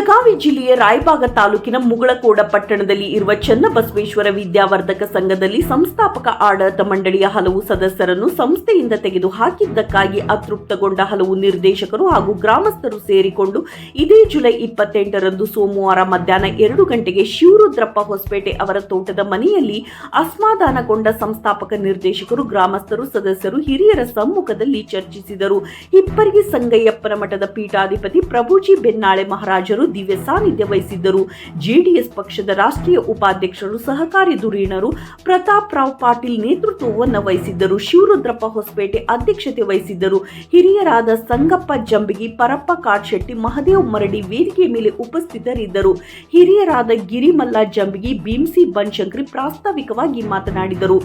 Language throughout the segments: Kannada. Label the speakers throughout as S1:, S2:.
S1: ಬೆಳಗಾವಿ ಜಿಲ್ಲೆಯ ರಾಯಬಾಗ ತಾಲೂಕಿನ ಮುಗಳಕೋಡ ಪಟ್ಟಣದಲ್ಲಿ ಇರುವ ಚನ್ನಬಸವೇಶ್ವರ ವಿದ್ಯಾವರ್ಧಕ ಸಂಘದಲ್ಲಿ ಸಂಸ್ಥಾಪಕ ಆಡಳಿತ ಮಂಡಳಿಯ ಹಲವು ಸದಸ್ಯರನ್ನು ಸಂಸ್ಥೆಯಿಂದ ತೆಗೆದು ಹಾಕಿದ್ದಕ್ಕಾಗಿ ಅತೃಪ್ತಗೊಂಡ ಹಲವು ನಿರ್ದೇಶಕರು ಹಾಗೂ ಗ್ರಾಮಸ್ಥರು ಸೇರಿಕೊಂಡು ಇದೇ ಜುಲೈ ಇಪ್ಪತ್ತೆಂಟರಂದು ಸೋಮವಾರ ಮಧ್ಯಾಹ್ನ ಎರಡು ಗಂಟೆಗೆ ಶಿವರುದ್ರಪ್ಪ ಹೊಸಪೇಟೆ ಅವರ ತೋಟದ ಮನೆಯಲ್ಲಿ ಅಸಮಾಧಾನಗೊಂಡ ಸಂಸ್ಥಾಪಕ ನಿರ್ದೇಶಕರು, ಗ್ರಾಮಸ್ಥರು, ಸದಸ್ಯರು, ಹಿರಿಯರ ಸಮ್ಮುಖದಲ್ಲಿ ಚರ್ಚಿಸಿದರು. ಹಿಪ್ಪರಿಗೆ ಸಂಗಯ್ಯಪ್ಪನ ಮಠದ ಪೀಠಾಧಿಪತಿ ಪ್ರಭುಜಿ ಬೆನ್ನಾಳೆ ಮಹಾರಾಜರು ದಿವ್ಯ ಸಾನ್ನಿಧ್ಯ ವಹಿಸಿದ್ದರು. ಜೆಡಿಎಸ್ ಪಕ್ಷದ ರಾಷ್ಟ್ರೀಯ ಉಪಾಧ್ಯಕ್ಷರು, ಸಹಕಾರಿ ಧುರೀಣರು ಪ್ರತಾಪ್ ರಾವ್ ಪಾಟೀಲ್ ನೇತೃತ್ವವನ್ನು ವಹಿಸಿದ್ದರು. ಶಿವರುದ್ರಪ್ಪ ಹೊಸಪೇಟೆ ಅಧ್ಯಕ್ಷತೆ ವಹಿಸಿದ್ದರು. ಹಿರಿಯರಾದ ಸಂಗಪ್ಪ ಜಂಬಿಗಿ, ಪರಪ್ಪ ಕಾಡ್ಶೆಟ್ಟಿ, ಮಹದೇವ್ ಮರಡಿ ವೇದಿಕೆ ಮೇಲೆ ಉಪಸ್ಥಿತರಿದ್ದರು. ಹಿರಿಯರಾದ ಗಿರಿಮಲ್ಲ ಜಂಬಿಗಿ, ಭೀಮ್ಸಿ ಬನ್ಶಂಕರಿ ಪ್ರಾಸ್ತಾವಿಕವಾಗಿ ಮಾತನಾಡಿದರು.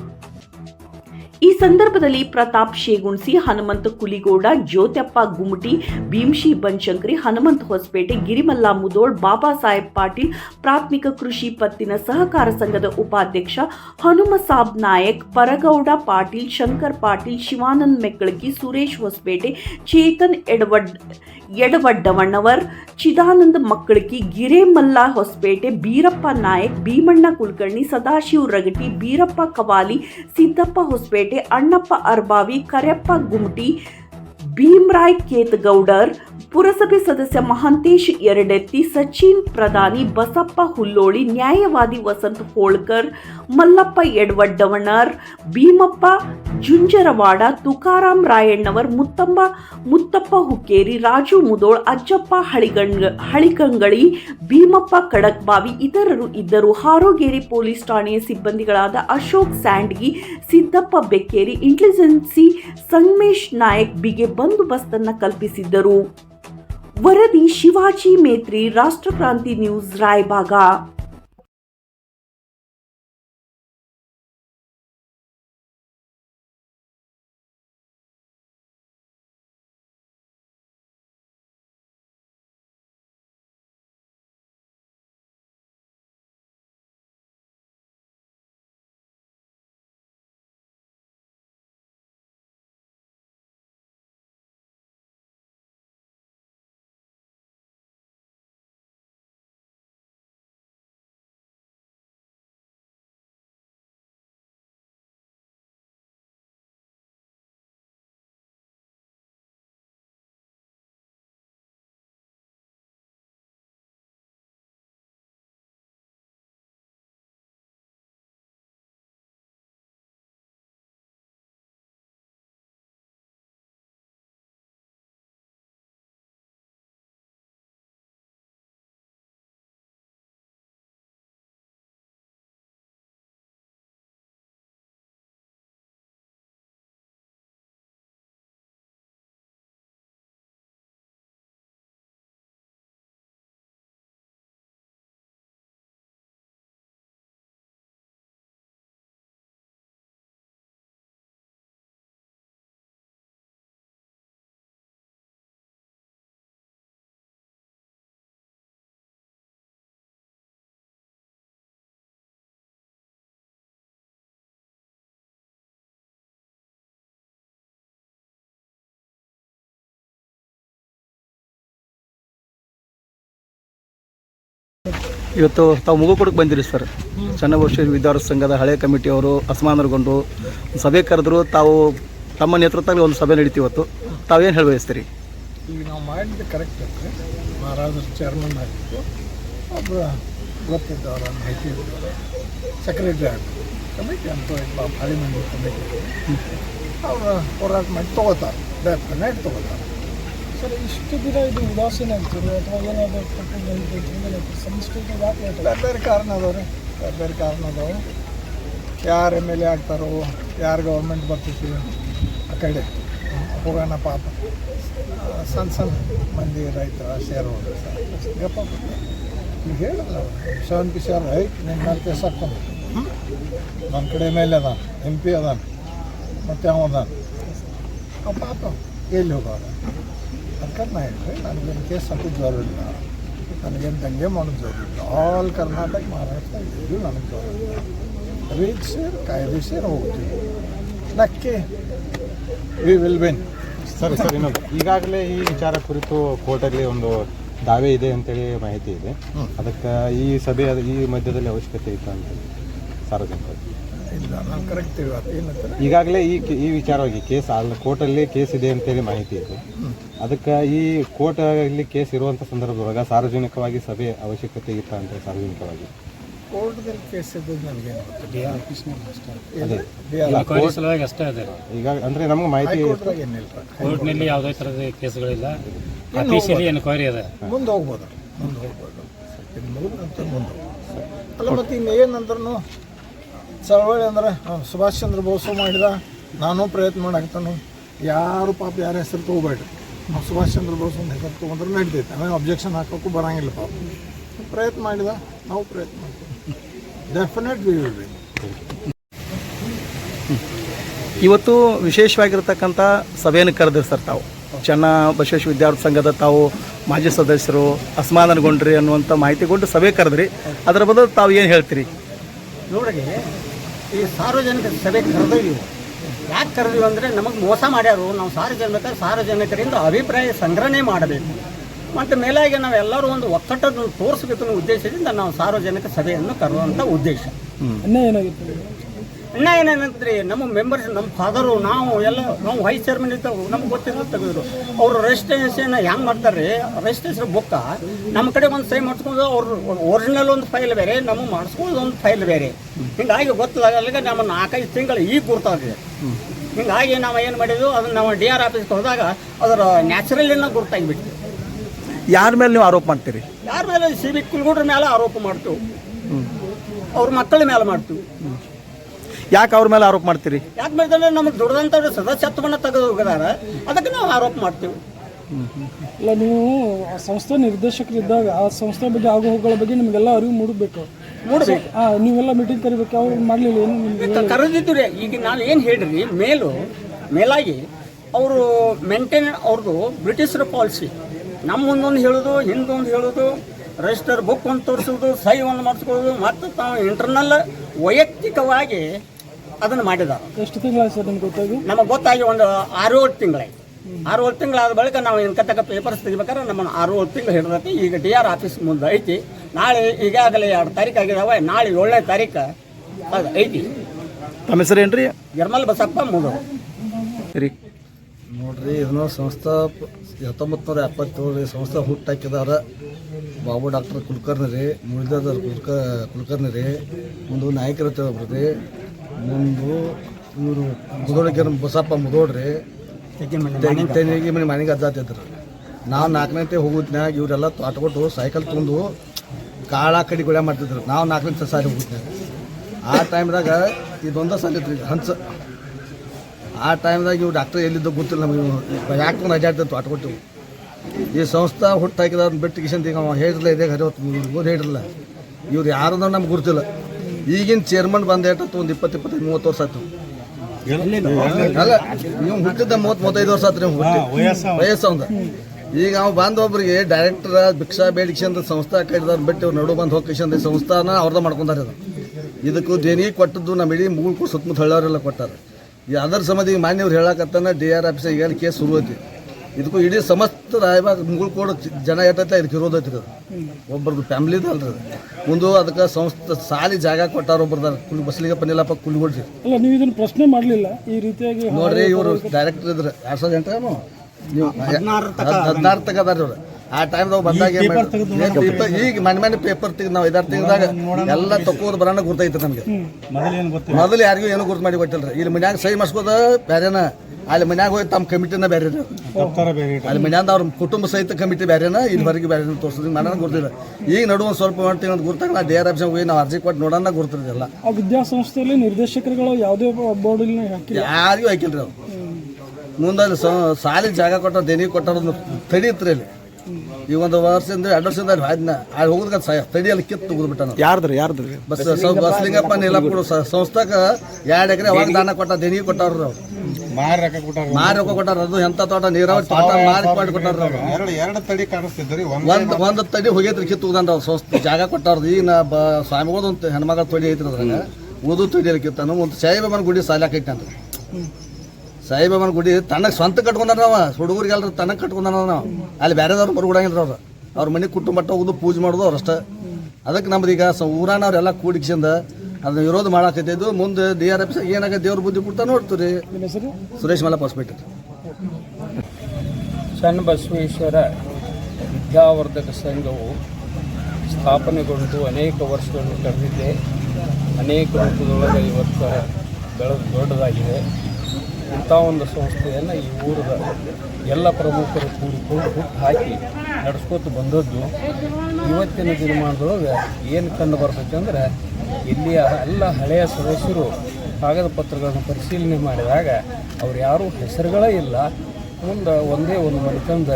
S1: ಈ ಸಂದರ್ಭದಲ್ಲಿ ಪ್ರತಾಪ್ ಶೇಗುಣಸಿ, ಹನುಮಂತ ಕುಲಿಗೌಡ, ಜ್ಯೋತ್ಯಪ್ಪ ಗುಮಟಿ ಭೀಮ್ಶಿ ಬನ್ಶಂಕರಿ, ಹನುಮಂತ ಹೊಸಪೇಟೆ, ಗಿರಿಮಲ್ಲ ಮುದೋಳ್, ಬಾಬಾ ಸಾಹೇಬ್ ಪಾಟೀಲ್, ಪ್ರಾಥಮಿಕ ಕೃಷಿ ಪತ್ತಿನ ಸಹಕಾರ ಸಂಘದ ಉಪಾಧ್ಯಕ್ಷ ಹನುಮಸಾಬ್ ನಾಯಕ್, ಪರಗೌಡ ಪಾಟೀಲ್, ಶಂಕರ್ ಪಾಟೀಲ್, ಶಿವಾನಂದ್ ಮೆಕ್ಕಳಗಿ, ಸುರೇಶ್ ಹೊಸಪೇಟೆ, ಚೇತನ್ ಎಡವಡ್ ಎಡವಡ್ಡವಣ್ಣವರ್, ಚಿದಾನಂದ ಮಕ್ಕಳಕಿ, ಗಿರೇಮಲ್ಲ ಹೊಸಪೇಟೆ, ಬೀರಪ್ಪ ನಾಯಕ್, ಭೀಮಣ್ಣ ಕುಲಕರ್ಣಿ, ಸದಾಶಿವ ರಗಟಿ, ಬೀರಪ್ಪ ಕವಾಲಿ, ಸಿದ್ದಪ್ಪ ಹೊಸಪೇಟೆ, ಅಣ್ಣಪ್ಪ ಅರ್ಬಾವಿ, ಕರೆಯಪ್ಪ ಗುಮಟಿ, ಭೀಮ್ರಾಯ್ ಕೇತಗೌಡರ್ ಪುರಸಭೆ ಸದಸ್ಯ ಮಹಾಂತೇಶ್ ಎರಡೆತ್ತಿ ಸಚಿನ್ ಪ್ರಧಾನಿ ಬಸಪ್ಪ ಹುಲ್ಲೋಳಿ, ನ್ಯಾಯವಾದಿ ವಸಂತ್ ಹೋಳ್ಕರ್, ಮಲ್ಲಪ್ಪ ಯಡ್ವಡ್ಡವಣರ್ ಭೀಮಪ್ಪ ಜುಂಜರವಾಡ, ತುಕಾರಾಂ ರಾಯಣ್ಣವರ್ ಮುತ್ತಮ್ಮ ಮುತ್ತಪ್ಪ ಹುಕ್ಕೇರಿ, ರಾಜು ಮುದೋಳ್, ಅಜ್ಜಪ್ಪ ಹಳಿಗಂಗ ಹಳಿಕಂಗಳಿ, ಭೀಮಪ್ಪ ಕಡಕ್ಬಾವಿ ಇತರರು ಇದ್ದರು. ಹಾರೋಗೇರಿ ಪೊಲೀಸ್ ಠಾಣೆಯ ಸಿಬ್ಬಂದಿಗಳಾದ ಅಶೋಕ್ ಸ್ಯಾಂಡ್ಗಿ, ಸಿದ್ದಪ್ಪ ಬೆಕ್ಕೇರಿ, ಇಂಟೆಲಿಜೆನ್ಸಿ ಸಂಗಮೇಶ್ ನಾಯಕ್ ಬಿಗೆ ಬಂದೋಬಸ್ತನ್ನು ಕಲ್ಪಿಸಿದ್ದರು. वरदी शिवाजी मेत्री राष्ट्रक्रांती न्यूज रायबागा.
S2: ಇವತ್ತು ತಾವು ಮುಗು ಕೊಡಕ್ಕೆ ಬಂದಿರಿ ಸರ್. ಚನ್ನಬಸವೇಶ್ವರ ವಿದ್ಯಾರ್ಥಿ ಸಂಘದ ಹಳೆ ಕಮಿಟಿಯವರು ಅಸಮಾನಗೊಂಡು ಸಭೆ ಕರೆದ್ರು ತಾವು ತಮ್ಮ ನೇತೃತ್ವದಲ್ಲಿ ಒಂದು ಸಭೆ ನಡೀತಿ ಇವತ್ತು. ತಾವೇನು ಹೇಳಿ ಬಯಸ್ತೀರಿ?
S3: ಈಗ ನಾವು ಮಾಡಿದ್ದು ಕರೆಕ್ಟ್ ಮಹಾರಾಜರು ಚೇರ್ಮನ್ ಆಗಿತ್ತು ಒಬ್ಬರು ಗೊತ್ತಿದ್ದವರ ಮಾಹಿತಿ ಸೆಕ್ರೆಟ್ರಿ ಆಗ್ಬೋದು ಕಮಿಟಿ ಅಂತ ಭಾರಿ ಮಂದಿ ಕಮಿಟಿ ಅವರು ಹೋರಾಟ ಮಾಡಿ ತೊಗೋತಾರೆ. ಡೆಫಿನೆಟ್ ತೊಗೋತಾರೆ.
S4: ಸರ್ ಇಷ್ಟು ದಿನ ಇದು ಉದಾಸೀನ ಅಂತೀರಿ? ಅಥವಾ ಏನಾದರೂ ಸಂಸ್ಕೃತಿ
S3: ಬೇರೆ ಬೇರೆ ಕಾರಣ ಅದಾವೆ. ಬೇರೆ ಬೇರೆ ಕಾರಣ ಅದಾವೆ. ಯಾರು ಎಂ ಎಲ್ ಎ ಆಗ್ತಾರೋ, ಯಾರು ಗೌರ್ಮೆಂಟ್ ಬರ್ತೈತಿ ಆ ಕಡೆ. ಹೋಗೋಣ ಪಾಪ. ಸಣ್ಣ ಸಣ್ಣ ಮಂದಿ ರೈತರ ಶೇರ್ ಹೋದ್ರೆ ಸರ್ ಗಪ್ಪ ಈಗ ಹೇಳಲ್ಲ ಶವನ್ ಕಿಶೋರ್ ಐ ನಿಮ್ಮ ಮೇಲೆ ಕೇಸ್ ಹಾಕ್ಕೊಂಡು ನನ್ನ ಕಡೆ ಎಂ ಎಲ್ ಎ ಅದಾನ ಎಂ ಪಿ ಅದಾನ, ಮತ್ತು ಅವನ ಪಾಪ, ಎಲ್ಲಿ ಹೋಗೋದ ಅದಕ್ಕೆ ನಾ ಹೇಳ್ರಿ ನನಗೇನು ಕೇಸ್ ಹಾಕೋದು ಜೋರು ಇಲ್ಲ ನನಗೇನು ದಂಗೆ ಮಾಡೋದು ಜ್ವರ ಇಲ್ಲ ಆಲ್ ಕರ್ನಾಟಕ ಮಹಾರಾಷ್ಟ್ರ ಇದು ನನಗೆ ಜೋರು ಇಲ್ಲ ರೀತಿಸೇರ್ ಕಾಯ್ದೆಸೇರ್ ಹೋಗ್ತೀವಿ ನಕ್ಕೆ ವಿ ವಿಲ್ ವಿನ್
S5: ಸರಿ ಸರ್ ಇನ್ನೊಂದು. ಈಗಾಗಲೇ ಈ ವಿಚಾರ ಕುರಿತು ಕೋರ್ಟಲ್ಲಿ ಒಂದು ದಾವೆ ಇದೆ ಅಂತೇಳಿ ಮಾಹಿತಿ ಇದೆ. ಅದಕ್ಕೆ ಈ ಸಭೆ ಈ ಮಧ್ಯದಲ್ಲಿ ಅವಶ್ಯಕತೆ ಇತ್ತು ಅಂತ ಸಾರ್ವಜನಿಕರಿಗೆ
S3: ಇಲ್ಲ ನಾನು ಕರೆಕ್ಟ್ ತಿಳಿವತ್ತು ಏನಂತಾರೆ?
S5: ಈಗಾಗಲೇ ಈ ಕೆ- ಈ ವಿಚಾರವಾಗಿ ಕೇಸ್ ಅಲ್ಲಿ ಕೋರ್ಟಲ್ಲಿ ಕೇಸ್ ಇದೆ ಅಂತೇಳಿ ಮಾಹಿತಿ ಇದೆ. ಅದಕ್ಕೆ ಈ ಕೋರ್ಟ್ ಅಲ್ಲಿ ಕೇಸ್ ಇರುವಂತ ಸಂದರ್ಭದೊಳಗೆ ಸಾರ್ವಜನಿಕವಾಗಿ ಸಭೆ ಅವಶ್ಯಕತೆ ಇತ್ತ ಅಂತ ಸಾರ್ವಜನಿಕವಾಗಿ?
S3: ಕೋರ್ಟ್ದಲ್ಲಿ ಕೇಸ್ ಇದ್ದದ್ದು
S5: ಅದೇ.
S6: ಸಲುವಾಗಿ ಅಷ್ಟೇ ಅದೇ.
S5: ಈಗ ಅಂದರೆ ನಮ್ಗೆ ಮಾಹಿತಿ
S3: ಏನಿಲ್ಲ
S6: ಕೋರ್ಟ್ನಲ್ಲಿ ಯಾವುದೇ ಥರದ ಕೇಸ್ಗಳಿಲ್ಲ. ಅಫಿಷಿಯಲಿ ಎನ್ಕ್ವೈರಿ ಅದ
S3: ಮುಂದೆ ಹೋಗ್ಬೋದು. ಮುಂದೆ ಹೋಗ್ಬೋದು. ಇದು ಮುಗಿದಂತ ಮುಂದೆ ಹೋಗ್ಬೋದು. ಅಲ್ಲ ಮತ್ತು ಇನ್ನು ಏನಂದ್ರೂ ಚಳವಳಿ ಅಂದ್ರೆ ಸುಭಾಷ್ ಚಂದ್ರ ಬೋಸು ಮಾಡಿದ ನಾನು ಪ್ರಯತ್ನ ಮಾಡಾಕ್ತಾನು. ಯಾರು ಪಾಪ ಯಾರ ಹೆಸರು ತೊಗೋಬೇಡ್ರಿ. ನಾವು ಸುಭಾಷ್ ಚಂದ್ರ ಬೋಸ್ ಒಂದು ಹೆಸರು ತೊಗೊಂಡ್ರೆ ನಡೀತೈತೆ ಆಮೇಲೆ ಅಬ್ಜೆಕ್ಷನ್ ಹಾಕೋಕ್ಕೂ ಬರಂಗಿಲ್ಲ ಪಾಪ. ಪ್ರಯತ್ನ ಮಾಡಿದ ನಾವು ಪ್ರಯತ್ನ ಮಾಡ್ತೀವಿ. ಡೆಫಿನೆಟ್ ವಿ ವಿಲ್ ಬಿ
S2: ಇವತ್ತು ವಿಶೇಷವಾಗಿರ್ತಕ್ಕಂಥ ಸಭೆಯನ್ನು ಕರೆದಿರ್ತಾರೆ ಸರ್ ತಾವು. ಚೆನ್ನ ಬಸವೇಶ್ವರ ವಿದ್ಯಾರ್ಥಿ ಸಂಘದ ತಾವು ಮಾಜಿ ಸದಸ್ಯರು ಅಸಮಾಧಾನಗೊಂಡ್ರಿ ಅನ್ನುವಂಥ ಮಾಹಿತಿ ಕೊಟ್ಟು ಸಭೆ ಕರೆದ್ರಿ. ಅದರ ಬದಲು ತಾವು ಏನು ಹೇಳ್ತೀರಿ?
S7: ನೋಡ್ರಿ ಈ ಸಾರ್ವಜನಿಕ ಸಭೆ ಕರೆದೀವಿ ಯಾಕೆ ಕರೆದೀವಿ ಅಂದರೆ ನಮಗೆ ಮೋಸ ಮಾಡ್ಯಾರು. ನಾವು ಸಾರ್ವಜನಿಕ ಸಾರ್ವಜನಿಕರಿಂದ ಅಭಿಪ್ರಾಯ ಸಂಗ್ರಹಣೆ ಮಾಡಬೇಕು. ಮತ್ತು ಮೇಲಾಗಿ ನಾವೆಲ್ಲರೂ ಒಂದು ಒಕ್ಕಟ್ಟನ್ನು ತೋರಿಸಬೇಕು ಉದ್ದೇಶದಿಂದ ನಾವು ಸಾರ್ವಜನಿಕ ಸಭೆಯನ್ನು ಕರೆಯುವಂಥ ಉದ್ದೇಶ.
S4: ಏನಾಗುತ್ತೆ?
S7: ಇನ್ನ ಏನೇನಂದ್ರೆ ನಮ್ಮ ಮೆಂಬರ್ಸ್ ನಮ್ಮ ಫಾದರು ನಾವು ಎಲ್ಲ ನಾವು ವೈಸ್ ಚೇರ್ಮನ್ ಇದ್ದವು ನಮ್ಗೆ ಗೊತ್ತಿರೋ ತೆಗೆದ್ರು ಅವರು ರಿಜಿಸ್ಟ್ರೇಷನ್ ಹೆಂಗೆ ಮಾಡ್ತಾರೆ ರಿಜಿಸ್ಟ್ರೇಷನ್ ಬುಕ್ಕ ನಮ್ಮ ಕಡೆ ಒಂದು ಸೈ ಮಾಡಿಸ್ಕೊಂಡು ಅವ್ರು ಒರಿಜಿನಲ್ ಒಂದು ಫೈಲ್ ಬೇರೆ ನಮಗೆ ಮಾಡಿಸ್ಕೊಳ್ಳೋದು ಒಂದು ಫೈಲ್ ಬೇರೆ. ಹಿಂಗಾಗಿ ಗೊತ್ತಾಗಲ್ಲ ನಮ್ಮ ನಾಲ್ಕೈದು ತಿಂಗಳು ಈಗ ಗುರ್ತಾಗಿದೆ. ಹಿಂಗಾಗಿ ನಾವು ಏನು ಮಾಡಿದ್ವು ಅದನ್ನ ನಾವು ಡಿ ಆರ್ ಆಫೀಸ್ಗೆ ಹೋದಾಗ ಅದರ ನ್ಯಾಚುರಲಿನ ಗುರ್ತಾಗಿಬಿಟ್ಟು
S2: ಯಾರ ಮೇಲೆ ನೀವು ಆರೋಪ ಮಾಡ್ತೀರಿ?
S7: ಯಾರ ಮೇಲೆ? ಸಿ ಬಿ ಕುಲ್ಗುಡ್ರ ಮೇಲೆ ಆರೋಪ ಮಾಡ್ತೀವಿ. ಅವ್ರ ಮಕ್ಕಳ ಮೇಲೆ ಮಾಡ್ತೀವಿ.
S2: ಯಾಕೆ ಅವ್ರ ಮೇಲೆ ಆರೋಪ ಮಾಡ್ತೀರಿ?
S7: ಯಾಕೆ ಮಾಡಿದ್ರೆ ನಮಗೆ ದುಡ್ದಂಥವ್ರು ಸದಸ್ಯತ್ವವನ್ನು ತೆಗೆದು ಹೋಗಿದಾರ ಅದಕ್ಕೆ ನಾವು ಆರೋಪ ಮಾಡ್ತೀವಿ.
S4: ಇಲ್ಲ ನೀವು ಆ ಸಂಸ್ಥೆ ನಿರ್ದೇಶಕರಿದ್ದಾಗ ಆ ಸಂಸ್ಥೆ ಬಗ್ಗೆ ಆಗು ಹೋಗುಗಳ ಬಗ್ಗೆ ನಿಮಗೆಲ್ಲ ಅರಿವು ಮೂಡಬೇಕು.
S7: ನೋಡಬೇಕು
S4: ಹಾಂ ನೀವೆಲ್ಲ ಮೀಟಿಂಗ್ ಕರಿಬೇಕು ಅವ್ರು ಮಾಡಲಿಲ್ಲ ಏನು ನಿಮ್ಗೆ?
S7: ಕರೆದಿದ್ದು ರೀ ಈಗ ನಾನು ಏನು ಹೇಳ್ರಿ ಮೇಲು ಮೇಲಾಗಿ ಅವರು ಮೇಂಟೈನ್ ಅವ್ರದ್ದು ಬ್ರಿಟಿಷರ ಪಾಲಿಸಿ. ನಮ್ಮ ಮುಂದೊಂದು ಹೇಳೋದು ಹಿಂದೊಂದು ಹೇಳೋದು ರಿಜಿಸ್ಟರ್ ಬುಕ್ ಒಂದು ತೋರಿಸೋದು ಸಹಿ ಒಂದು ಮಾಡಿಸ್ಕೊಳ್ಳೋದು ಮತ್ತು ತಾವು ಇಂಟರ್ನಲ್ ವೈಯಕ್ತಿಕವಾಗಿ ಅದನ್ನು ಮಾಡಿದ್ದಾರೆ
S4: ಎಷ್ಟು ಸರ್ ನಿಮ್ಗೆ ಗೊತ್ತಾಗಿ?
S7: ನಮಗೆ ಗೊತ್ತಾಗಿ ಒಂದು ಆರು ಏಳು ತಿಂಗಳಾಯ್ತು. ಆರು ಏಳು ತಿಂಗಳಾದ ಬಳಿಕ ನಾವು ಇನ್ಕತಕ್ಕ ಪೇಪರ್ಸ್ ತೆಗಿಬೇಕಾದ್ರೆ ನಮ್ಮನ್ನು ಆರು ಏಳು ತಿಂಗಳು ಹಿಡಿದೈತಿ ಈಗ ಡಿ ಆರ್ ಆಫೀಸ್ ಮುಂದೆ ಐತಿ. ನಾಳೆ ಈಗಾಗಲೇ ಎರಡು ತಾರೀಕು ಆಗಿದಾವೆ. ನಾಳೆ ಏಳನೇ ತಾರೀಕು ಅದು ಐತಿ.
S2: ತಮ್ಮ ಹೆಸರು ಏನ್ರಿ?
S7: ಯರ್ಮಲ್ ಬಸಪ್ಪ ಮುದು
S2: ಸರಿ
S8: ನೋಡ್ರಿ ಇದನ್ನ ಸಂಸ್ಥಾ ಹತ್ತೊಂಬತ್ತು ನೂರ ಎಪ್ಪತ್ತೇಳು ಸಂಸ್ಥೆ ಹುಟ್ಟಾಕಿದಾರ ಬಾಬು ಡಾಕ್ಟರ್ ಕುಲಕರ್ಣಿ ರೀ ಮುಳಿದಾದರ್ ಕುಲ್ಕ ಕುಲಕರ್ಣಿ ರೀ ಒಂದು ನಾಯಕರ ಒಬ್ರು ರೀ ಮುಂದು ಇವರು ಮುದೋಳಿಗೆ ಬಸಪ್ಪ ಮುದೋಡ್ರಿ ತೆಂಗಿಗೆ ಮನೆ ಮನೆಗೆ ಅಜ್ಜಾತಿದ್ರು ನಾವು ನಾಲ್ಕನೇ ಹೋಗುದ್ನ್ಯಾಗ ಇವರೆಲ್ಲ ತೋಟಕೊಟ್ಟು ಸೈಕಲ್ ತಂದು ಕಾಳ ಕಡಿ ಗುಳೆ ಮಾಡ್ತಿದ್ರು. ನಾವು ನಾಲ್ಕನೇ ಸಾರಿ ಹೋಗುತ್ತೆ ಆ ಟೈಮ್ದಾಗ ಇದೊಂದು ಸಾಲ ಇತ್ತು ಹಂಸ ಆ ಟೈಮ್ದಾಗ ಇವ್ರು ಡಾಕ್ಟರ್ ಎಲ್ಲಿದ್ದು ಗೊತ್ತಿಲ್ಲ ನಮಗೆ ಯಾಕೆ ಒಂದು ತೋಟ ಕೊಟ್ಟು ಈ ಸಂಸ್ಥಾ ಹುಟ್ಟು ಬಿಟ್ಟು ಕಿಶನ್ ಈಗ ನಾವು ಇದೇ ಹರಿ ಹೊತ್ತು ಇವ್ರು ಹೇಳಿರಲಿಲ್ಲ ಇವ್ರು ಯಾರನ್ನ ನಮ್ಗೆ ಗುರ್ತಿಲ್ಲ. ಈಗಿನ ಚೇರ್ಮನ್ ಬಂದ ಒಂದು ಇಪ್ಪತ್ತು ಇಪ್ಪತ್ತೈದು ಮೂವತ್ತು ವರ್ಷ ಆಯ್ತು. ಅಲ್ಲ ನೀವು ಹುಟ್ಟಿದ್ದ ಮೂವತ್ತು ಮೂವತ್ತೈದು ವರ್ಷ ಆತ್ರಿ ನೀವು ಹುಟ್ಟಿ. ವಯಸ್ಸು ಅವಂದ ಈಗ ಅವ್ ಬಂದ ಒಬ್ರಿಗೆ ಡೈರೆಕ್ಟರ್ ಭಿಕ್ಷಾ ಬೇಡಿಕೆಂದ ಸಂಸ್ಥಾ ಕೈದವ್ರು ಬಿಟ್ಟು ಇವ್ರು ನಡು ಬಂದು ಹೋಗಿ ಸಂಸ್ಥಾನ ಅವ್ರದ್ದು ಮಾಡ್ಕೊಂಡಾರ ಅದು ಇದಕ್ಕೂ ದೇಣಿಗೆ ಕೊಟ್ಟದ್ದು ನಮ್ಮ ಇಡೀ ಮೂರು ಸುತ್ತಮುತ್ತ ಹಳ್ಳವರೆಲ್ಲ ಕೊಟ್ಟಾರ. ಈ ಅದರ ಸಂಬಂಧ ಈಗ ಮಾನ್ಯವ್ರು ಹೇಳಕತ್ತಾನ ಡಿ ಆರ್ ಆಫೀಸ್ ಈಗ ಕೇಸ್ ಶುರು ಐತಿ. ಇದಕ್ಕೂ ಇಡೀ ಸಮಸ್ತ ರಾಯಬಾಗ ಮುಗುಳ್ಕೋಡು ಜನ ಎಟ್ಟೈತೆ ಇದಕ್ಕೆ ಇರೋದೈತಿ ಅದು ಒಬ್ಬರದ್ದು ಒಬ್ಬರದು ಫ್ಯಾಮ್ಲಿದು ಅಲ್ರಿ ಅದು. ಮುಂದೆ ಅದಕ್ಕೆ ಸಂಸ್ಥೆ ಸಾಲಿ ಜಾಗ ಕೊಟ್ಟಾರ ಒಬ್ಬರದಾರ ಕುಲ್ ಬಸ್ಲಿಗೆ ಪನ್ನಿಲ್ಲಪ್ಪ ಕುಲ್ಗೊಳ್ರಿ
S4: ಅಲ್ಲ ನೀವು ಇದನ್ನು ಪ್ರಶ್ನೆ ಮಾಡಲಿಲ್ಲ. ಈ ರೀತಿಯಾಗಿ
S8: ನೋಡ್ರಿ ಇವರು ಡೈರೆಕ್ಟರ್ ಇದ್ರೆ. ಎರಡು ಸಾವಿರ ಎಂಟರೇನು? ನೀವು ಹದಿನಾರು ತಕ ಅದಾರ ಇವ್ರು. ಆ ಟೈಮ್ದಾಗ ಬಂದಾಗ ಈಗ ಮನೆ ಮನೆ ಪೇಪರ್ ತೆಗೆದು ನಾವು ಐದಾರು ತೆಗೆದಾಗ ಎಲ್ಲ ತಕ್ಕೋದು ಬರೋಣ ಗುರ್ತೈತೆ ನಮಗೆ. ಮೊದಲು ಯಾರಿಗೂ ಏನು ಗುರ್ತು ಮಾಡಿ ಕೊಟ್ಟಿಲ್ಲ ಇಲ್ಲಿ ಮನ್ಯಾಗ ಸಹಿ ಮಾಡಿಸ್ಕೋದ ಬೇರೆನ ಅಲ್ಲಿ ಮನ್ಯಾಗ ಹೋಗಿ ತಮ್ಮ ಕಮಿಟಿನ ಬೇರೆ ಅಲ್ಲಿ ಮನ್ಯಾಂದ ಅವ್ರ ಕುಟುಂಬ ಸಹಿತ ಕಮಿಟಿ ಬೇರೆನ ಇಲ್ಲಿ ಹೊರಗೆ ಬೇರೆ ತೋರಿಸಿದ್ವಿ ನನ್ನ ಗುರ್ತಿಲ್ಲ ಈಗ ನಡುವ ಸ್ವಲ್ಪ ಮಾಡ್ತೀವಿ ಅಂತ ಗುರ್ತಾಗ ನಾ ಡಿ ಆರ್ ಎಫ್ ಹೋಗಿ ನಾವು ಅರ್ಜಿ ಕೊಟ್ಟು ನೋಡೋಣ ಗುರ್ತಿರಲಿಲ್ಲ
S4: ಆ ವಿದ್ಯಾಸಂಸ್ಥೆಯಲ್ಲಿ ನಿರ್ದೇಶಕರುಗಳು ಯಾವುದೇ ಬೋರ್ಡ್
S8: ಯಾರಿಗೂ ಹಾಕಿಲ್ರಿ ಅವ್ರು ಮುಂದೆ ಸಾಲಿ ಜಾಗ ಕೊಟ್ಟ ದೇಣಿಗೆ ಕೊಟ್ಟಾರ ತಡೀತ್ರಿ ಅಲ್ಲಿ ಈ ಒಂದು ವರ್ಷದಿಂದ ಎರಡು ವರ್ಷದಿಂದ ಅದನ್ನ ಅಲ್ಲಿ ಹೋಗೋದಕ್ಕೆ ತಡಿಯಲ್ಲಿ ಕಿತ್ತು ತೆಗೆದ್ಬಿಟ್ಟ
S2: ಯಾರ್ದ್ರಿ ಯಾರ್ದ್ರಿ
S8: ಬಸ್ ಬಸ್ಲಿಂಗಪ್ಪ ನೀಲಪ್ಪಡು ಸಂಸ್ಥೆಗೆ ಎರಡು ಎಕರೆ ಅವಾಗ ದಾನ ಕೊಟ್ಟ ದೇಣಿಗೆ ಕೊಟ್ಟವ್ರು ಅವ್ರು
S5: ಮಾರಿ ರೊಕ್ಕ ಕೊಟ್ಟಾರ
S8: ಮಾರಿ ರೊಕ್ಕ ಕೊಟ್ಟಾರ ಅದು ಎಂತ ತೋಟ ನೀರಾವರಿ ತೋಟ ಮಾರಿ ಮಾಡಿ ಕೊಟ್ಟಾರ ಅವ್ರು.
S5: ಎರಡು ಎರಡು ತಡಿ ಕಾಣಿಸ್ತಿದ್ರಿ
S8: ಒಂದ್ ಒಂದ್ ತಡಿ ಹೋಗೈತ್ರಿ ಕಿತ್ತು ಅವ್ರು ಸಂಸ್ಥೆ ಜಾಗ ಕೊಟ್ಟಾರದು ಈಗ ನಾ ಬ ಸ್ವಾಮಿಗಳು ಒಂದು ಹೆಣ್ಮಗಳ ತೊಡಿ ಐತ್ರಿ ಅದ್ರಾಗ. ಉದು ತೊಡಿ ಅಲ್ಲಿ ಕಿತ್ತನು ಒಂದು ಸಾಯಿಬಾಬನ ಗುಡಿ ಸಾಲಾಕ ಇಟ್ಟಂತ ಸಾಯಿಬಾಬನ ಗುಡಿ ತನಗೆ ಸ್ವಂತ ಕಟ್ಕೊಂಡಾರ ನಾವ ಹುಡುಗರಿಗೆಲ್ರ ತನಗೆ ಕಟ್ಕೊಂಡಾರ ನಾವು ಅಲ್ಲಿ ಬೇರೆದವ್ರು ಬರ್ಬಿಡಂಗಿಲ್ಲ ಅವ್ರು. ಅವ್ರ ಮನೆ ಕುಟುಂಬ ಹೋಗುದು ಪೂಜೆ ಮಾಡೋದು ಅವ್ರಷ್ಟೇ ಅದಕ್ಕೆ ನಮ್ದು ಈಗ ಊರಾನವ್ರೆಲ್ಲ ಕೂಡಿಕ್ಸಿಂದ ಅದನ್ನ ವಿರೋಧ ಮಾಡಾಕತ್ತಿದ್ದು ಮುಂದೆ ಡಿ ಆರ್ ಎಫ್ ಏನಾಗ ದೇವ್ರ ಬುದ್ಧಿ ಕೊಡ್ತಾ ನೋಡ್ತೀರಿ.
S4: ಹೆಸರು?
S8: ಸುರೇಶ್ ಮಲ್ಲಪ್ಪ ಹಾಸ್ಪಿಟಲ್
S9: ಚನ್ನಬಸವೇಶ್ವರ ವಿದ್ಯಾವರ್ಧಕ ಸಂಘವು ಸ್ಥಾಪನೆಗೊಂಡು ಅನೇಕ ವರ್ಷಗಳು ಕಳೆದಿದೆ. ಅನೇಕ ರೂಪದೊಳಗೆ ಇವತ್ತು ಬೆಳೆದು ದೊಡ್ಡದಾಗಿದೆ. ಇಂಥ ಒಂದು ಸಂಸ್ಥೆಯನ್ನು ಈ ಊರದ ಎಲ್ಲ ಪ್ರಮುಖರು ಕೂಡಿಕೊಂಡು ಹುಟ್ಟು ಹಾಕಿ ನಡೆಸ್ಕೊತ ಬಂದದ್ದು. ಇವತ್ತಿನ ದಿನಮಾನದೊಳಗೆ ಏನು ಕಂಡು ಬರ್ತೈತೆ ಅಂದರೆ ಇಲ್ಲಿಯ ಎಲ್ಲ ಹಳೆಯ ಸದಸ್ಯರು ಕಾಗದ ಪತ್ರಗಳನ್ನು ಪರಿಶೀಲನೆ ಮಾಡಿದಾಗ ಅವ್ರು ಯಾರೂ ಹೆಸರುಗಳೇ ಇಲ್ಲ. ಮುಂದೆ ಒಂದೇ ಒಂದು ಮನೆತಂದ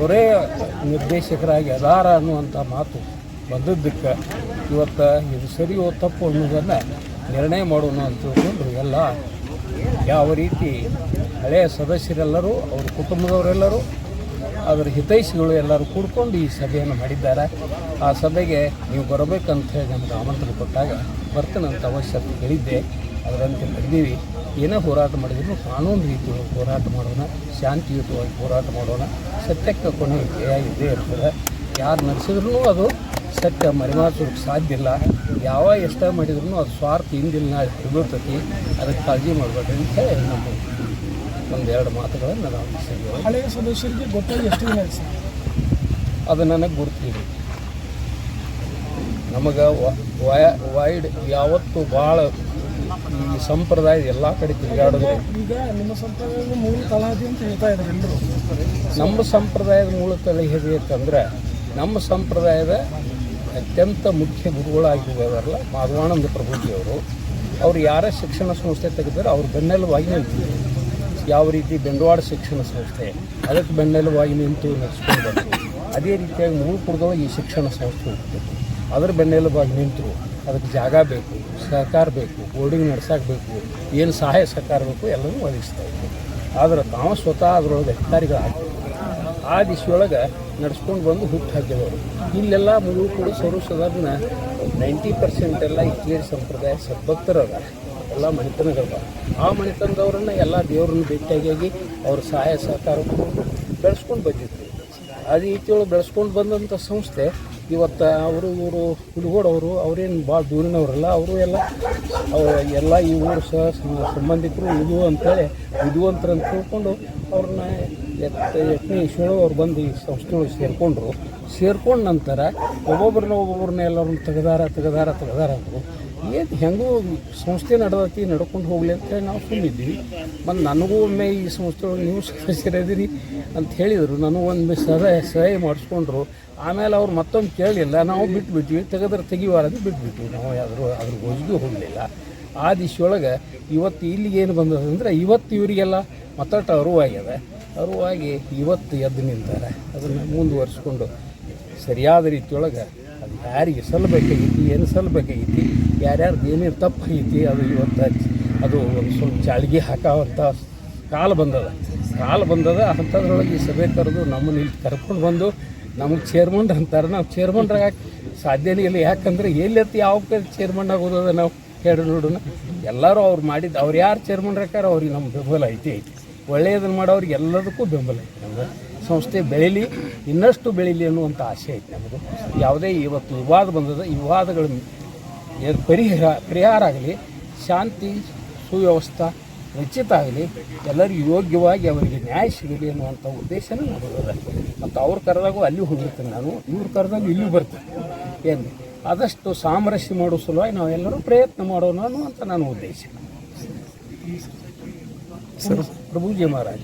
S9: ಅವರೇ ನಿರ್ದೇಶಕರಾಗಿ ಅದಾರ ಅನ್ನುವಂಥ ಮಾತು ಬಂದದ್ದಕ್ಕೆ ಇವತ್ತು ಇದು ಸರಿಯೋ ತಪ್ಪು ಅನ್ನೋದನ್ನು ನಿರ್ಣಯ ಮಾಡೋಣ ಅಂತ ತಿಳ್ಕೊಂಡು ಎಲ್ಲ. ಯಾವ ರೀತಿ ಹಳೆಯ ಸದಸ್ಯರೆಲ್ಲರೂ, ಅವ್ರ ಕುಟುಂಬದವರೆಲ್ಲರೂ ಅದರ ಹಿತೈಷಿಗಳು ಎಲ್ಲರೂ ಕೂಡ್ಕೊಂಡು ಈ ಸಭೆಯನ್ನು ಮಾಡಿದ್ದಾರೆ. ಆ ಸಭೆಗೆ ನೀವು ಬರಬೇಕಂತ ಹೇಳಿ ನಮಗೆ ಆಮಂತ್ರಣ ಕೊಟ್ಟಾಗ ಬರ್ತೇನಂತ ಅವಶ್ಯಕತೆ ಹೇಳಿದ್ದೆ. ಅದರಂತೆ ಬರೆದೀವಿ ಏನೇ ಹೋರಾಟ ಮಾಡಿದ್ರು ಕಾನೂನು ರೀತಿಯಲ್ಲಿ ಹೋರಾಟ ಮಾಡೋಣ, ಶಾಂತಿಯುತವಾಗಿ ಹೋರಾಟ ಮಾಡೋಣ. ಸತ್ಯಕ್ಕೆ ಕೊನೆ ಜಯ ಇದ್ದೇ ಇರ್ತದೆ ಯಾರು ನಡೆಸಿದ್ರೂ ಅದು ಸತ್ಯ ಮರೆಮಾಚೋಕ್ಕೆ ಸಾಧ್ಯ ಇಲ್ಲ. ಯಾವ ಎಷ್ಟ ಮಾಡಿದ್ರು ಅದು ಸ್ವಾರ್ಥ ಹಿಂದಿಲ್ಲ ಹಿಡಿತೈತಿ ಅದಕ್ಕೆ ಕಾಳಜಿ ಮಾಡಬೇಡ್ರಿ ಅಂತ ಹೇಳಿ ನಮ್ಮ ಒಂದೆರಡು ಮಾತುಗಳನ್ನು ನಾವು ಮುಗಿಸಿದ್ದೇವೆ.
S4: ಹಳೆಯ ಸದಸ್ಯರಿಗೆ ಗೊತ್ತಾಗಿ ಎಷ್ಟು ದಿನ ಸರ್?
S9: ಅದು ನನಗೆ ಗುರುತಿದೆ. ನಮಗೆ ವೈಡ್ ಯಾವತ್ತು ಭಾಳ ಈ ಸಂಪ್ರದಾಯ ಎಲ್ಲ ಕಡೆ ತಿರುಗಾಡೋದು
S4: ಈಗ ನಿಮ್ಮ ಸಂಪ್ರದಾಯದ ಮೂಲ ತಳಹದಿ ಅಂತ ಹೇಳ್ತಾ ಇದ್ದಾರೆ ಎಲ್ಲರೂ.
S9: ನಮ್ಮ ಸಂಪ್ರದಾಯದ ಮೂಲ ತಲೆ ಹೇಗೆ ಅಂತಂದ್ರೆ ನಮ್ಮ ಸಂಪ್ರದಾಯದ ಅತ್ಯಂತ ಮುಖ್ಯ ಗುರುಗಳಾಗಿದ್ದಾರಲ್ಲ ಮಾಧವಾನಂದ ಪ್ರಭುಜಿಯವರು. ಅವರು ಯಾರೇ ಶಿಕ್ಷಣ ಸಂಸ್ಥೆ ತೆಗೆದರೆ ಅವ್ರ ಬೆನ್ನೆಲುವಾಗಿ ನಿಂತಿದ್ರು ಯಾವ ರೀತಿ ಬೆಂಡವಾಡ ಶಿಕ್ಷಣ ಸಂಸ್ಥೆ ಅದಕ್ಕೆ ಬೆನ್ನೆಲುವಾಗಿ ನಿಂತು ನಡೆಸ್ಕೊಂಡು ಬಂತು. ಅದೇ ರೀತಿಯಾಗಿ ಮೂಳ್ಪುರದೊಳಗೆ ಈ ಶಿಕ್ಷಣ ಸಂಸ್ಥೆ ಹೋಗ್ತಿತ್ತು ಅದರ ಬೆನ್ನೆಲುಬಾಗಿ ನಿಂತರು. ಅದಕ್ಕೆ ಜಾಗ ಬೇಕು, ಸಹಕಾರ ಬೇಕು ಬೋರ್ಡಿಂಗ್ ನಡ್ಸೋಕೆ ಏನು ಸಹಾಯ ಸಹಕಾರ ಬೇಕು ಎಲ್ಲವೂ ಒದಗಿಸ್ತಾ ಇತ್ತು ಆದರೆ ತಾವು ಸ್ವತಃ ಅದರೊಳಗೆ ಅಧಿಕಾರಿಗಳಾಗ್ತಾರೆ ಆ ದಿಶೆಯೊಳಗೆ ನಡ್ಸ್ಕೊಂಡು ಬಂದು ಹುಟ್ಟು ಹಾಕಿದವರು. ಇಲ್ಲೆಲ್ಲ ಮೂರು ಕೂಡ ಸರ್ವ ಸಾಧಾರಣ ನೈಂಟಿ ಪರ್ಸೆಂಟ್ ಎಲ್ಲ ಇಟ್ಲೇರಿ ಸಂಪ್ರದಾಯ ಸದ್ಭಕ್ತರದ ಎಲ್ಲ ಬಾ ಆ ಮನೆತನದವ್ರನ್ನ ಎಲ್ಲ ದೇವ್ರನ್ನ ಭೇಟಿಯಾಗಿ ಅವ್ರ ಸಹಾಯ ಸಹಕಾರ ಕೊಟ್ಟು ಬೆಳೆಸ್ಕೊಂಡು ಬಂದಿದ್ರು ಆ ರೀತಿಯೊಳಗೆ ಬೆಳೆಸ್ಕೊಂಡು ಬಂದಂಥ ಸಂಸ್ಥೆ ಇವತ್ತು ಅವರು ಇವರು ಹುಡುಗೋಡವರು, ಅವರೇನು ಭಾಳ ದೂರಿನವರಲ್ಲ, ಅವರು ಎಲ್ಲ ಎಲ್ಲ ಈ ಊರು ಸಹ ಸಂಬಂಧಿಕರು ಇದು ಅಂತೇಳಿ ಇದು ಅಂತ ತಿಳ್ಕೊಂಡು ಅವ್ರನ್ನ ಎತ್ತ ಎತ್ತನೇ ಈಶ್ವರ ಅವ್ರು ಬಂದು ಈ ಸಂಸ್ಥೆಯೊಳಗೆ ಸೇರಿಕೊಂಡ್ರು. ಸೇರ್ಕೊಂಡ ನಂತರ ಒಬ್ಬೊಬ್ಬರನ್ನ ಒಬ್ಬೊಬ್ಬರನ್ನ ಎಲ್ಲರನ್ನ ತೆಗೆದಾರ ತೆಗೆದಾರ ತೆಗೆದಾರ ಅಂದರು. ಏನು ಹೆಂಗೂ ಸಂಸ್ಥೆ ನಡೆದತಿ, ನಡ್ಕೊಂಡು ಹೋಗಲಿ ಅಂತೇಳಿ ನಾವು ಸುಮ್ಮಿದ್ದೀವಿ ಮತ್ತು ನನಗೂ ಒಮ್ಮೆ ಈ ಸಂಸ್ಥೆಯೊಳಗೆ ನೀವು ಸದಸ್ಯರಿದ್ದೀರಿ ಅಂತ ಹೇಳಿದರು. ನನಗೂ ಒಂದು ಸಹಾಯ ಸಹಾಯ ಮಾಡಿಸ್ಕೊಂಡ್ರು. ಆಮೇಲೆ ಅವ್ರು ಮತ್ತೊಂದು ಕೇಳಲಿಲ್ಲ ನಾವು ಬಿಟ್ಬಿಟ್ವಿ. ತೆಗೆದ್ರೆ ತೆಗಿವಾರದು ಬಿಟ್ಬಿಟ್ವಿ. ನಾವು ಯಾವ್ದು ಅದ್ರ ಗೋಜಿಗೂ ಹೋಗಲಿಲ್ಲ. ಆ ದಿಶೆಯೊಳಗೆ ಇವತ್ತು ಇಲ್ಲಿಗೆ ಏನು ಬಂದದಂದ್ರೆ ಇವತ್ತು ಇವರಿಗೆಲ್ಲ ಮತ್ತಟ ಅರುವಾಗಿದೆ ಅರುವಾಗಿ ಇವತ್ತು ಎದ್ದು ನಿಂತಾರೆ. ಅದನ್ನು ಮುಂದುವರಿಸ್ಕೊಂಡು ಸರಿಯಾದ ರೀತಿಯೊಳಗೆ ಯಾರಿಗೆ ಸಲ್ಲಬೇಕಾಗೈತಿ, ಏನು ಸಲ್ಲಬೇಕಾಗೈತಿ, ಯಾರ್ಯಾರ್ದು ಏನೇನು ತಪ್ಪಾಗೈತಿ ಅದು ಇವತ್ತು ಅದು ಒಂದು ಸ್ವಲ್ಪ ಚಾಳಿಗೆ ಹಾಕೋವಂಥ ಕಾಲ ಬಂದದ. ಕಾಲ ಬಂದದ, ಅಂಥದ್ರೊಳಗೆ ಈ ಸಭೆ ಕರೆದು ನಮ್ಮನ್ನು ಇಲ್ಲಿ ಕರ್ಕೊಂಡು ಬಂದು ನಮಗೆ ಚೇರ್ಮನ್ ಅಂತಾರೆ. ನಾವು ಚೇರ್ಮನ್ರಾಗ ಸಾಧ್ಯನೇ ಇಲ್ಲ. ಯಾಕಂದ್ರೆ ಎಲ್ಲಿ ಯಾವ ಚೇರ್ಮನ್ ಆಗೋದದ ನಾವು ಹೇಳಿ ನೋಡೋಣ. ಎಲ್ಲರೂ ಅವ್ರು ಮಾಡಿದ್ದು ಅವ್ರು ಯಾರು ಚೇರ್ಮನ್ ಹಾಕಾರ ಅವ್ರಿಗೆ ನಮ್ಮ ಬೆಂಬಲ ಐತಿ ಐತಿ. ಒಳ್ಳೆಯದನ್ನು ಮಾಡೋರಿಗೆ ಎಲ್ಲದಕ್ಕೂ ಬೆಂಬಲ ಐತಿ ನಮ್ಗೆ. ಸಂಸ್ಥೆ ಬೆಳೀಲಿ ಇನ್ನಷ್ಟು ಬೆಳೀಲಿ ಅನ್ನುವಂಥ ಆಸೆ ಐತೆ ನಮ್ಮದು ಯಾವುದೇ ಇವತ್ತು ವಿವಾದ ಬಂದದ ವಿವಾದಗಳು ವಿವಾದಗಳ ಪರಿಹಾರ ಪರಿಹಾರ ಆಗಲಿ ಶಾಂತಿ ಸುವ್ಯವಸ್ಥೆ ನಿಶ್ಚಿತ ಆಗಲಿ ಎಲ್ಲರಿಗೂ ಯೋಗ್ಯವಾಗಿ ಅವರಿಗೆ ನ್ಯಾಯ ಸಿಗಲಿ ಅನ್ನುವಂಥ ಉದ್ದೇಶನೂ ನಮ್ಮದದ ಮತ್ತು ಅವ್ರು ಕರೆದಾಗೂ ಅಲ್ಲಿ ಹೋಗಿರ್ತೀನಿ ನಾನು. ಇವ್ರ ಕರೆದಾಗ ಇಲ್ಲಿ ಬರ್ತೀನಿ. ಏನು? ಆದಷ್ಟು ಸಾಮರಸ್ಯ ಮಾಡೋ ಸಲುವಾಗಿ ನಾವೆಲ್ಲರೂ ಪ್ರಯತ್ನ ಮಾಡೋಣ ಅನ್ನುವಂಥ ನನ್ನ ಉದ್ದೇಶ. ಪ್ರಭುಜಿ ಮಹಾರಾಜ.